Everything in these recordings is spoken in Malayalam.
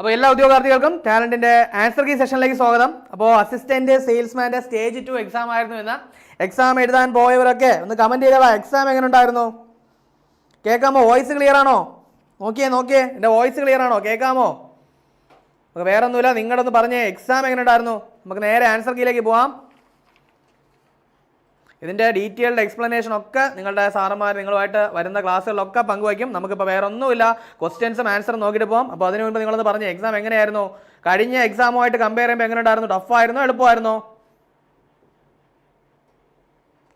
അപ്പോൾ എല്ലാ ഉദ്യോഗാർത്ഥികൾക്കും ടാലന്റിന്റെ ആൻസർ കീ സെഷനിലേക്ക് സ്വാഗതം. അപ്പോൾ അസിസ്റ്റന്റ് സെയിൽസ്മാന്റെ സ്റ്റേജ് ടു എക്സാം ആയിരുന്നു എന്ന എക്സാം എഴുതാൻ പോയവരൊക്കെ ഒന്ന് കമന്റ് ചെയ്തവാ എക്സാം എങ്ങനെ ഉണ്ടായിരുന്നു കേൾക്കാമോ വോയിസ് ക്ലിയർ ആണോ? നോക്കിയേ നോക്കിയേ. എന്റെ വോയിസ് ക്ലിയർ ആണോ? കേൾക്കാമോ നമുക്ക് വേറെ ഒന്നുമില്ല നിങ്ങളുടെ ഒന്ന് പറഞ്ഞേ എക്സാം എങ്ങനെ ഉണ്ടായിരുന്നു നമുക്ക് നേരെ ആൻസർ കീയിലേക്ക് പോവാം. ഇതിന്റെ ഡീറ്റെയിൽഡ് എക്സ്പ്ലനേഷൻ ഒക്കെ നിങ്ങളുടെ സാറന്മാർ നിങ്ങളുമായിട്ട് വരുന്ന ക്ലാസ്സുകളിലൊക്കെ പങ്കുവയ്ക്കും. നമുക്കിപ്പോൾ വേറെ ഒന്നുമില്ല ക്വസ്റ്റ്യൻസും ആൻസറും നോക്കിയിട്ട് പോകാം അപ്പോൾ അതിന് മുമ്പ് നിങ്ങളൊന്ന് പറഞ്ഞു എക്സാം എങ്ങനെയായിരുന്നു? കഴിഞ്ഞ എക്സാമുമായിട്ട് കമ്പയർ ചെയ്യുമ്പോൾ എങ്ങനെ ഉണ്ടായിരുന്നു? ടഫായിരുന്നോ എളുപ്പമായിരുന്നോ?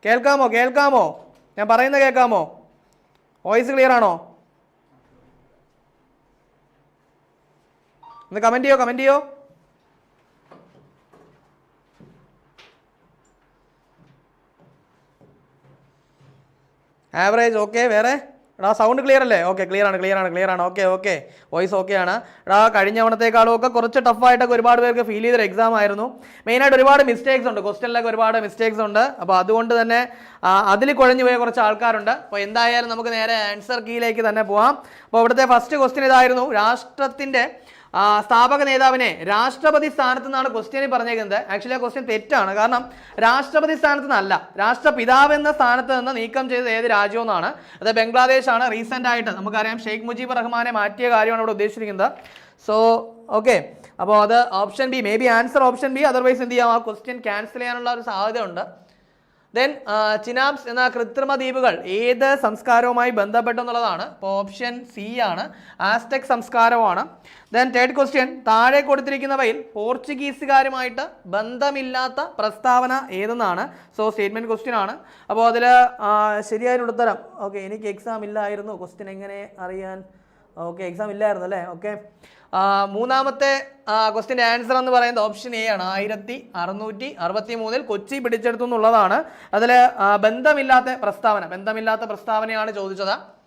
കേൾക്കാമോ? കേൾക്കാമോ? ഞാൻ പറയുന്നത് കേൾക്കാമോ? വോയിസ് ക്ലിയർ ആണോ? ഒന്ന് കമന്റ് ചെയ്യോ? കമന്റ് ചെയ്യോ? ആവറേജ് ഓക്കെ വേറെ? എടാ സൗണ്ട് ക്ലിയർ അല്ലേ? ഓക്കെ ക്ലിയർ ആണ് ക്ലിയർ ആണ് ക്ലിയർ ആണ്. ഓക്കെ ഓക്കെ വോയിസ് ഓക്കെ ആണ്. എടാ കഴിഞ്ഞ തവണത്തേക്കാളും ഒക്കെ കുറച്ച് ടഫായിട്ടൊക്കെ ഒരുപാട് പേർക്ക് ഫീൽ ചെയ്തൊരു എക്സാം ആയിരുന്നു. മെയിനായിട്ട് ഒരുപാട് മിസ്റ്റേക്സ് ഉണ്ട്. ക്വസ്റ്റ്യനിലൊക്കെ ഒരുപാട് മിസ്റ്റേക്സ് ഉണ്ട്. അപ്പോൾ അതുകൊണ്ട് തന്നെ അതിൽ കുഴഞ്ഞു പോയ കുറച്ച് ആൾക്കാരുണ്ട്. അപ്പോൾ എന്തായാലും നമുക്ക് നേരെ ആൻസർ കീയിലേക്ക് തന്നെ പോവാം. അപ്പോൾ ഇവിടുത്തെ ഫസ്റ്റ് ക്വസ്റ്റ്യൻ ഇതായിരുന്നു. രാഷ്ട്രത്തിന്റെ സ്ഥാപക നേതാവിനെ രാഷ്ട്രപതി സ്ഥാനത്ത് നിന്നാണ് ക്വസ്റ്റ്യനിൽ പറഞ്ഞേക്കുന്നത് ആക്ച്വലി ആ ക്വസ്റ്റ്യൻ തെറ്റാണ്. കാരണം രാഷ്ട്രപതി സ്ഥാനത്ത് നിന്നല്ല രാഷ്ട്രപിതാവ് എന്ന സ്ഥാനത്ത് നിന്ന് നീക്കം ചെയ്തത് ഏത് രാജ്യമെന്നാണ് അത് ആണ് റീസെന്റ് ആയിട്ട് നമുക്കറിയാം ഷെയ്ഖ് മുജീബ് റഹ്മാനെ മാറ്റിയ കാര്യമാണ് ഇവിടെ ഉദ്ദേശിച്ചിരിക്കുന്നത്. സോ ഓക്കെ അപ്പോൾ അത് option B maybe answer option B otherwise എന്ത് ചെയ്യാം? ആ ക്വസ്റ്റ്യൻ ക്യാൻസൽ ചെയ്യാനുള്ള ഒരു സാധ്യത ഉണ്ട് ദെൻ ചിനാബ്സ് എന്ന കൃത്രിമ ദ്വീപുകൾ ഏത് സംസ്കാരവുമായി ബന്ധപ്പെട്ടെന്നുള്ളതാണ് അപ്പോൾ ഓപ്ഷൻ സി ആണ്. ആസ്ടെക് സംസ്കാരമാണ്. ദെൻ തേർഡ് ക്വസ്റ്റ്യൻ താഴെ കൊടുത്തിരിക്കുന്നവയിൽ പോർച്ചുഗീസുകാരുമായിട്ട് ബന്ധമില്ലാത്ത പ്രസ്താവന ഏതെന്നാണ്? സോ സ്റ്റേറ്റ്മെന്റ് ക്വസ്റ്റ്യൻ ആണ്. അപ്പോൾ അതിൽ ശരിയായൊരു ഉത്തരം. ഓക്കെ എനിക്ക് എക്സാം ഇല്ലായിരുന്നു. ക്വസ്റ്റ്യൻ എങ്ങനെ അറിയാൻ? ഓക്കെ എക്സാം ഇല്ലായിരുന്നു അല്ലേ? ഓക്കെ മൂന്നാമത്തെ ക്വസ്റ്റിന്റെ ആൻസർ എന്ന് പറയുന്നത് ഓപ്ഷൻ എ ആണ്. ആയിരത്തി അറുന്നൂറ്റി അറുപത്തി മൂന്നിൽ കൊച്ചി പിടിച്ചെടുത്തു എന്നുള്ളതാണ്. അതിൽ ബന്ധമില്ലാത്ത പ്രസ്താവന. ബന്ധമില്ലാത്ത പ്രസ്താവനയാണ് ചോദിച്ചത്.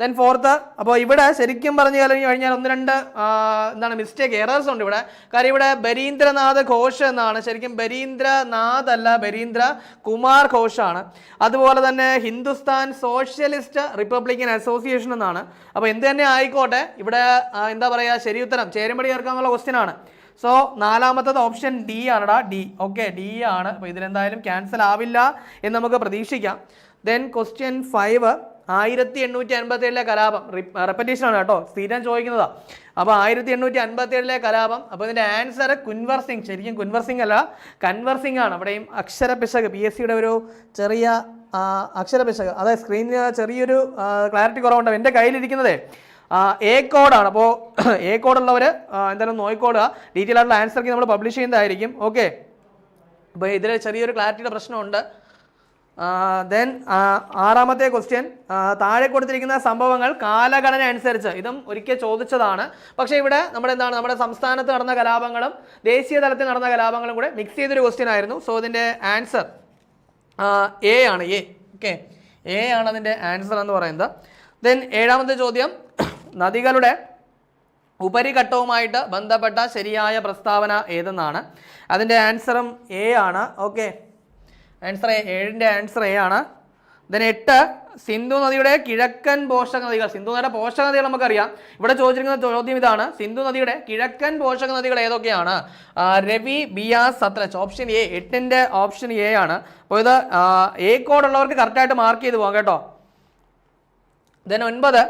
ദെൻ ഫോർത്ത് അപ്പോൾ ഇവിടെ ശരിക്കും പറഞ്ഞു കഴിഞ്ഞു കഴിഞ്ഞാൽ ഒന്ന് രണ്ട് എന്താണ് മിസ്റ്റേക്ക് എറേഴ്സ് ഉണ്ട് ഇവിടെ. കാര്യം ഇവിടെ ബരീന്ദ്രനാഥ് ഘോഷ് എന്നാണ്. ശരിക്കും ബരീന്ദ്രനാഥ് അല്ല ബരീന്ദ്ര കുമാർ ഘോഷാണ് അതുപോലെ തന്നെ ഹിന്ദുസ്ഥാൻ സോഷ്യലിസ്റ്റ് റിപ്പബ്ലിക്കൻ അസോസിയേഷൻ എന്നാണ്. അപ്പോൾ എന്ത് തന്നെ ആയിക്കോട്ടെ ഇവിടെ എന്താ പറയുക ശരി ഉത്തരം. ചേരുമ്പടി ചേർക്കാനുള്ള ക്വസ്റ്റ്യൻ ആണ്. സോ നാലാമത്തത് ഓപ്ഷൻ ഡി ആണടാ ഡി ഓക്കെ ഡി ആണ്. അപ്പോൾ ഇതിലെന്തായാലും ക്യാൻസൽ ആവില്ല എന്ന് നമുക്ക് പ്രതീക്ഷിക്കാം. ദെൻ ക്വസ്റ്റ്യൻ ഫൈവ് ആയിരത്തി എണ്ണൂറ്റി അൻപത്തി ഏഴിലെ കലാപം റെപ്പറ്റീഷൻ ആണ് കേട്ടോ. സ്ഥിരം ചോദിക്കുന്നതാ. അപ്പോൾ ആയിരത്തി എണ്ണൂറ്റി അൻപത്തി ഏഴിലെ കലാപം. അപ്പോൾ ഇതിന്റെ ആൻസർ കുൻവർ സിംഗ്. ശരിക്കും കുൻവർ സിംഗ് അല്ല കൻവർ സിംഗ് ആണ്. അവിടെയും അക്ഷര പിശക് പി എസ് സിയുടെ ഒരു ചെറിയ അക്ഷരപിശക്. അക്ഷര പിശക് അതായത് സ്ക്രീനിൽ ചെറിയൊരു ക്ലാരിറ്റി കുറവുണ്ടാവും എന്റെ കയ്യിലിരിക്കുന്നതേ എ കോഡാണ് അപ്പോൾ എ കോഡുള്ളവർ എന്തായാലും നോയിക്കോടുക ഡീറ്റെയിൽ ആയിട്ടുള്ള ആൻസർക്ക് നമ്മൾ പബ്ലിഷ് ചെയ്യുന്നതായിരിക്കും. ഓക്കെ അപ്പോൾ ഇതിൽ ചെറിയൊരു ക്ലാരിറ്റിയുടെ പ്രശ്നമുണ്ട്. ദെൻ ആറാമത്തെ ക്വസ്റ്റ്യൻ താഴെ കൊടുത്തിരിക്കുന്ന സംഭവങ്ങൾ കാലഘടന അനുസരിച്ച്. ഇതും ഒരിക്കൽ ചോദിച്ചതാണ്. പക്ഷേ ഇവിടെ നമ്മുടെ എന്താണ് നമ്മുടെ സംസ്ഥാനത്ത് നടന്ന കലാപങ്ങളും ദേശീയ തലത്തിൽ നടന്ന കലാപങ്ങളും കൂടെ മിക്സ് ചെയ്തൊരു ക്വസ്റ്റ്യൻ ആയിരുന്നു. സോ ഇതിന്റെ ആൻസർ എ ആണ്. എ ഓക്കെ എ ആണ് അതിന്റെ ആൻസർ എന്ന് പറയുന്നത്. ദെൻ ഏഴാമത്തെ ചോദ്യം നദികളുടെ ഉപരിഘട്ടവുമായിട്ട് ബന്ധപ്പെട്ട ശരിയായ പ്രസ്താവന ഏതെന്നാണ്? അതിന്റെ ആൻസറും എ ആണ്. ഓക്കെ ആൻസർ ഏഴിന്റെ ആൻസർ എ ആണ്. ദെൻ എട്ട് സിന്ധു നദിയുടെ കിഴക്കൻ പോഷക നദികൾ സിന്ധു നദിയുടെ പോഷക നദികൾ നമുക്കറിയാം. ഇവിടെ ചോദിച്ചിരിക്കുന്ന ചോദ്യം ഇതാണ്. സിന്ധു നദിയുടെ കിഴക്കൻ പോഷക നദികൾ ഏതൊക്കെയാണ് രവി ബിയാസ് സത്ലജ്. ഓപ്ഷൻ എ എട്ടിന്റെ ഓപ്ഷൻ എ ആണ്. അപ്പോൾ ഇത് എ എ കോഡുള്ളവർക്ക് കറക്റ്റായിട്ട് മാർക്ക് ചെയ്ത് പോകാം കേട്ടോ. ദെൻ ഒൻപത്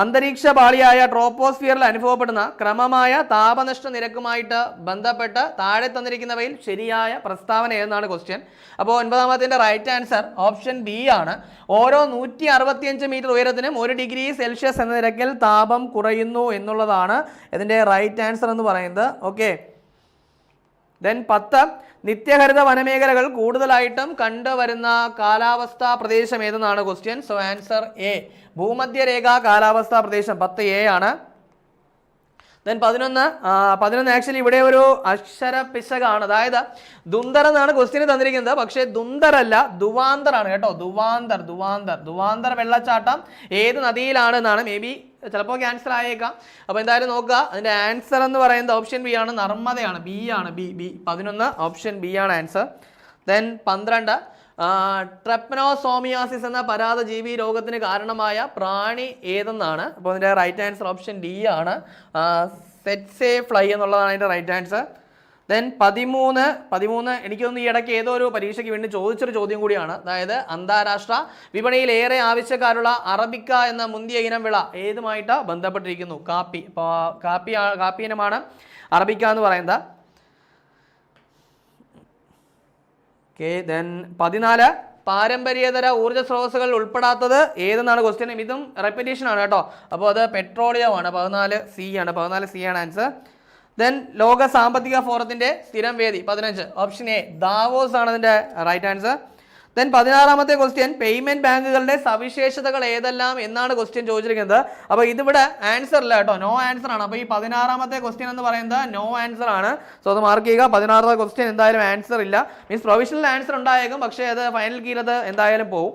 അന്തരീക്ഷ പാളിയായ ട്രോപ്പോസ്ഫിയറിൽ അനുഭവപ്പെടുന്ന ക്രമമായ താപനഷ്ട നിരക്കുമായിട്ട് ബന്ധപ്പെട്ട് താഴെ തന്നിരിക്കുന്നവയിൽ ശരിയായ പ്രസ്താവന ഏതെന്നാണ് ക്വസ്റ്റ്യൻ അപ്പോൾ ഒൻപതാമത്തിന്റെ റൈറ്റ് ആൻസർ ഓപ്ഷൻ ബി ആണ്. ഓരോ നൂറ്റി അറുപത്തിയഞ്ച് മീറ്റർ ഉയരത്തിനും ഒരു ഡിഗ്രി സെൽഷ്യസ് എന്ന നിരക്കിൽ താപം കുറയുന്നു എന്നുള്ളതാണ് ഇതിന്റെ റൈറ്റ് ആൻസർ എന്ന് പറയുന്നത്. ഓക്കെ ദെൻ പത്ത് നിത്യഹരിത വനമേഖലകൾ കൂടുതലായിട്ടും കണ്ടുവരുന്ന കാലാവസ്ഥാ പ്രദേശം ഏതെന്നാണ് ക്വസ്റ്റ്യൻ സോ ആൻസർ എ ഭൂമധ്യരേഖ കാലാവസ്ഥാ പ്രദേശം. പത്ത് എ ആണ്. ദെൻ പതിനൊന്ന് പതിനൊന്ന് ആക്ച്വലി ഇവിടെ ഒരു അക്ഷര പിശകാണ്. അതായത് ദുന്തർ എന്നാണ് ക്വസ്റ്റ്യൻ തന്നിരിക്കുന്നത്. പക്ഷേ ദുന്തറല്ല ദുവാന്തറാണ് കേട്ടോ. ദുവാന്തർ ദുവാന്തർ. ദുവാന്തർ വെള്ളച്ചാട്ടം ഏത് നദിയിലാണ് എന്നാണ് മേ ബി ചിലപ്പോൾ ക്യാൻസർ ആയേക്കാം. അപ്പോൾ എന്തായാലും നോക്കുക. അതിന്റെ ആൻസർ എന്ന് പറയുന്നത് ഓപ്ഷൻ ബി ആണ്. നർമ്മദയാണ്. ബി ആണ്. ബി ബി പതിനൊന്ന് ഓപ്ഷൻ ബി ആണ് ആൻസർ ദെൻ പന്ത്രണ്ട് ട്രെപ്നോസോമിയാസിസ് എന്ന പരാതജീവി രോഗത്തിന് കാരണമായ പ്രാണി ഏതെന്നാണ്? അപ്പോൾ അതിന്റെ റൈറ്റ് ആൻസർ ഓപ്ഷൻ ഡി ആണ്. സെറ്റ്സേ ഫ്ലൈ എന്നുള്ളതാണ് അതിന്റെ റൈറ്റ് ആൻസർ ദെൻ പതിമൂന്ന് പതിമൂന്ന് എനിക്കൊന്ന് ഈ ഇടയ്ക്ക് ഏതോ ഒരു പരീക്ഷയ്ക്ക് വേണ്ടി ചോദിച്ചൊരു ചോദ്യം കൂടിയാണ്. അതായത് അന്താരാഷ്ട്ര വിപണിയിൽ ഏറെ ആവശ്യക്കാരുള്ള അറബിക്ക എന്ന മുന്തിയ ഇനം വിള ഏതുമായിട്ട് ബന്ധപ്പെട്ടിരിക്കുന്നു? കാപ്പി. കാപ്പി കാപ്പി ഇനമാണ് അറബിക്ക എന്ന് പറയുന്നത്. ഓക്കെ ദെൻ പതിനാല് പാരമ്പര്യേതര ഊർജ സ്രോതസ്സുകൾ ഉൾപ്പെടാത്തത് ഏതെന്നാണ് ക്വസ്റ്റ്യൻ ഇതും റെപ്പിറ്റേഷൻ ആണ് കേട്ടോ. അപ്പോൾ അത് പെട്രോളിയം ആണ്. പതിനാല് സി ആണ്. പതിനാല് സി ആണ് ആൻസർ ദെൻ ലോക സാമ്പത്തിക ഫോറത്തിന്റെ സ്ഥിരം വേദി പതിനഞ്ച്. ഓപ്ഷൻ എ ദാവോസ് ആണ് അതിന്റെ റൈറ്റ് ആൻസർ ദെൻ പതിനാറാമത്തെ ക്വസ്റ്റ്യൻ പേയ്മെന്റ് ബാങ്കുകളുടെ സവിശേഷതകൾ ഏതെല്ലാം എന്നാണ് ക്വസ്റ്റ്യൻ ചോദിച്ചിരിക്കുന്നത്. അപ്പോൾ ഇതിവിടെ ആൻസർ ഇല്ല കേട്ടോ. നോ ആൻസർ ആണ്. അപ്പോൾ ഈ പതിനാറാമത്തെ ക്വസ്റ്റ്യൻ എന്ന് പറയുന്നത് നോ ആൻസർ ആണ്. സോ അത് മാർക്ക് ചെയ്യുക. പതിനാറാമത്തെ ക്വസ്റ്റ്യൻ എന്തായാലും ആൻസർ ഇല്ല. മീൻസ് പ്രൊവിഷണൽ ആൻസർ ഉണ്ടായേക്കും. പക്ഷേ അത് ഫൈനൽ കീഴത് എന്തായാലും പോകും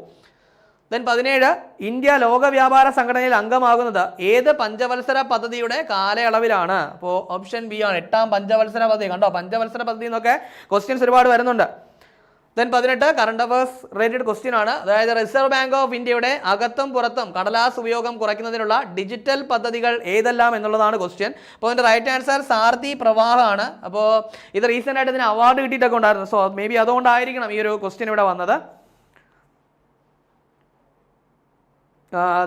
ദെൻ പതിനേഴ് ഇന്ത്യ ലോക വ്യാപാര സംഘടനയിൽ അംഗമാകുന്നത് ഏത് പഞ്ചവത്സര പദ്ധതിയുടെ കാലയളവിലാണ്? അപ്പോൾ ഓപ്ഷൻ ബി ആണ്. എട്ടാം പഞ്ചവത്സര പദ്ധതി. കണ്ടോ? പഞ്ചവത്സര പദ്ധതി എന്നൊക്കെ ക്വസ്റ്റ്യൻസ് ഒരുപാട് വരുന്നുണ്ട്. ദെൻ പതിനെട്ട് കറണ്ട് അഫേഴ്സ് റിലേറ്റഡ് ക്വസ്റ്റ്യൻ ആണ്. അതായത് റിസർവ് ബാങ്ക് ഓഫ് ഇന്ത്യയുടെ അകത്തും പുറത്തും കടലാസ് ഉപയോഗം കുറയ്ക്കുന്നതിനുള്ള ഡിജിറ്റൽ പദ്ധതികൾ ഏതെല്ലാം എന്നുള്ളതാണ് ക്വസ്റ്റ്യൻ അപ്പോൾ അതിന്റെ റൈറ്റ് ആൻസർ സാർഥി പ്രവാഹമാണ് അപ്പോൾ ഇത് റീസെന്റ് ആയിട്ട് ഇതിന് അവാർഡ് കിട്ടിയിട്ടൊക്കെ ഉണ്ടായിരുന്നു. സോ മേ ബി അതുകൊണ്ടായിരിക്കണം ഈ ഒരു ക്വസ്റ്റ്യൻ ഇവിടെ വന്നത്.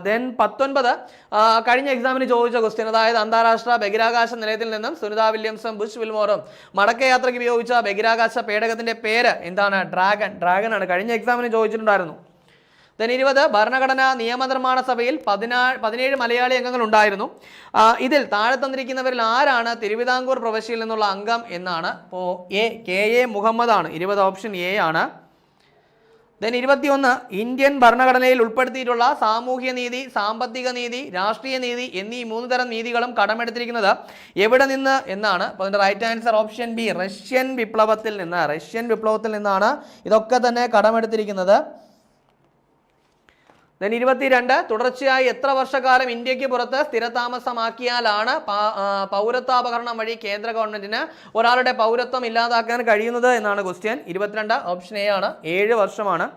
ദെൻ പത്തൊൻപത് കഴിഞ്ഞ എക്സാമിന് ചോദിച്ച ക്വസ്റ്റ്യൻ അതായത് അന്താരാഷ്ട്ര ബഹിരാകാശ നിലയത്തിൽ നിന്നും സുനിത വില്യംസും ബുഷ് വിൽമോറും മടക്കയാത്രയ്ക്ക് ഉപയോഗിച്ച ബഹിരാകാശ പേടകത്തിന്റെ പേര് എന്താണ്? ഡ്രാഗൺ ഡ്രാഗൺ ആണ്. കഴിഞ്ഞ എക്സാമിന് ചോദിച്ചിട്ടുണ്ടായിരുന്നു. ദെൻ ഇരുപത് ഭരണഘടനാ നിയമനിർമ്മാണ സഭയിൽ പതിനാ പതിനേഴ് മലയാളി അംഗങ്ങൾ ഉണ്ടായിരുന്നു. ഇതിൽ താഴെ തന്നിരിക്കുന്നവരിൽ ആരാണ് തിരുവിതാംകൂർ പ്രവശ്യയിൽ നിന്നുള്ള അംഗം എന്നാണ്? ഓ എ കെ എ മുഹമ്മദ് ആണ്. ഇരുപത് ഓപ്ഷൻ എ ആണ്. ദെൻ ഇരുപത്തിയൊന്ന് ഇന്ത്യൻ ഭരണഘടനയിൽ ഉൾപ്പെടുത്തിയിട്ടുള്ള സാമൂഹ്യ നീതി സാമ്പത്തിക നീതി രാഷ്ട്രീയ നീതി എന്നീ മൂന്ന് തരം നീതികളും കടമെടുത്തിരിക്കുന്നത് എവിടെ നിന്ന് എന്നാണ്? അപ്പോൾ അതിന്റെ right answer option B Russian വിപ്ലവത്തിൽ നിന്ന്. റഷ്യൻ വിപ്ലവത്തിൽ നിന്നാണ് ഇതൊക്കെ തന്നെ കടമെടുത്തിരിക്കുന്നത്. ദെൻ ഇരുപത്തിരണ്ട് തുടർച്ചയായി എത്ര വർഷക്കാലം ഇന്ത്യയ്ക്ക് പുറത്ത് സ്ഥിരതാമസമാക്കിയാലാണ് പൗരത്വാപകരണം വഴി കേന്ദ്ര ഗവൺമെന്റിന് ഒരാളുടെ പൗരത്വം ഇല്ലാതാക്കാൻ കഴിയുന്നത് എന്നാണ് ക്വസ്റ്റ്യൻ. ഇരുപത്തിരണ്ട് ഓപ്ഷൻ എ ആണ്. ഏഴ് വർഷമാണ്.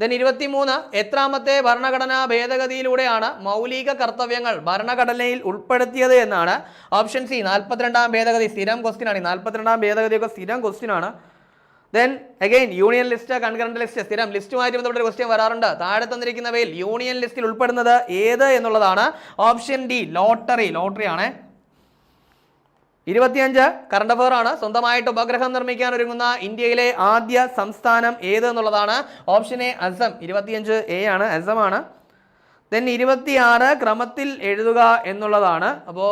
ദെൻ ഇരുപത്തിമൂന്ന് എത്രാമത്തെ ഭരണഘടനാ ഭേദഗതിയിലൂടെയാണ് മൗലിക കർത്തവ്യങ്ങൾ ഭരണഘടനയിൽ ഉൾപ്പെടുത്തിയത് എന്നാണ്. ഓപ്ഷൻ സി നാൽപ്പത്തിരണ്ടാം ഭേദഗതി സ്ഥിരം ക്വസ്റ്റ്യൻ ആണ് നാൽപ്പത്തിരണ്ടാം ഭേദഗതിയൊക്കെ സ്ഥിരം ക്വസ്റ്റ്യൻ ആണ് then again union list concurrent list സ്ഥിരം ലിസ്റ്റുമായിട്ട് ബന്ധപ്പെട്ട ക്വസ്റ്റ്യൻ വരാറുണ്ട്. താഴെ തന്നിരിക്കുന്നവയിൽ യൂണിയൻ ലിസ്റ്റിൽ ഉൾപ്പെടുന്നത് ഏത് എന്നുള്ളതാണ് ഓപ്ഷൻ ഡി ലോട്ടറി ലോട്ടറി ആണ്. ഇരുപത്തിയഞ്ച് കറണ്ട് അഫയർ ആണ്. സ്വന്തമായിട്ട് ഉപഗ്രഹം നിർമ്മിക്കാൻ ഒരുങ്ങുന്ന ഇന്ത്യയിലെ ആദ്യ സംസ്ഥാനം ഏത് എന്നുള്ളതാണ് ഓപ്ഷൻ എ അസം. ഇരുപത്തിയഞ്ച് എ ആണ് അസമാണ് ദെൻ ഇരുപത്തിയാറ് ക്രമത്തിൽ എഴുതുക എന്നുള്ളതാണ്. അപ്പോൾ